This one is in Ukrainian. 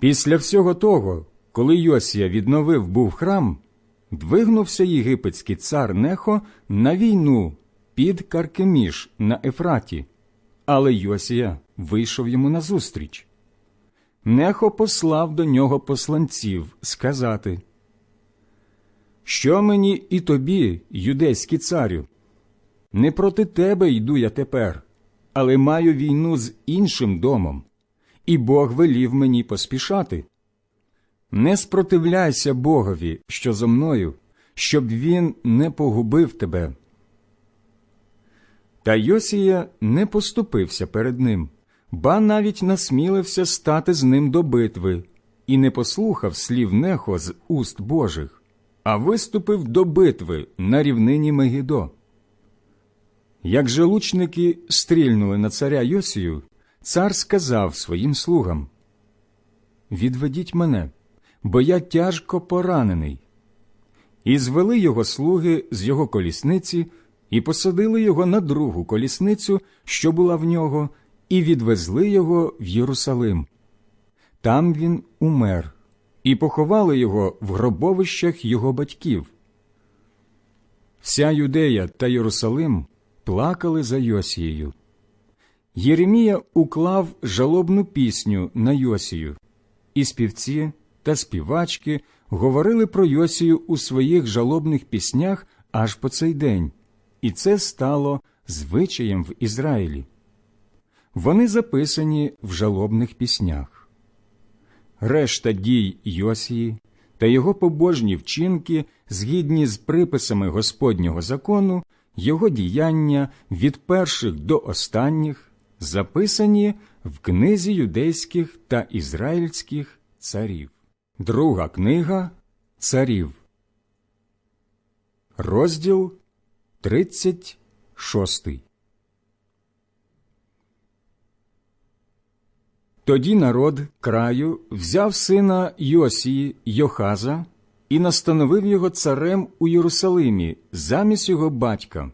Після всього того, коли Йосія відновив був храм, двигнувся єгипетський цар Нехо на війну під Каркеміш на Ефраті, але Йосія вийшов йому назустріч. Нехо послав до нього посланців сказати, Що мені і тобі, юдейський царю? Не проти тебе йду я тепер, але маю війну з іншим домом, і Бог велів мені поспішати. Не спротивляйся Богові, що зо мною, щоб він не погубив тебе. Та Йосія не поступився перед ним, ба навіть насмілився стати з ним до битви, і не послухав слів Нехо з уст Божих, а виступив до битви на рівнині Мегідо. Як же лучники стрільнули на царя Йосію, цар сказав своїм слугам Відведіть мене, бо я тяжко поранений. І звели його слуги з його колісниці, і посадили його на другу колісницю, що була в нього, і відвезли його в Єрусалим. Там він умер, і поховали його в гробовищах його батьків. Вся Юдея та Єрусалим плакали за Йосією. Єремія уклав жалобну пісню на Йосію, і співці та співачки говорили про Йосію у своїх жалобних піснях аж по цей день, і це стало звичаєм в Ізраїлі. Вони записані в жалобних піснях. Решта дій Йосії та його побожні вчинки, згідні з приписами Господнього закону, його діяння від перших до останніх, записані в книзі юдейських та ізраїльських царів. Друга книга царів. Розділ 36. Тоді народ краю взяв сина Йосії Йохаза і настановив його царем у Єрусалимі замість його батька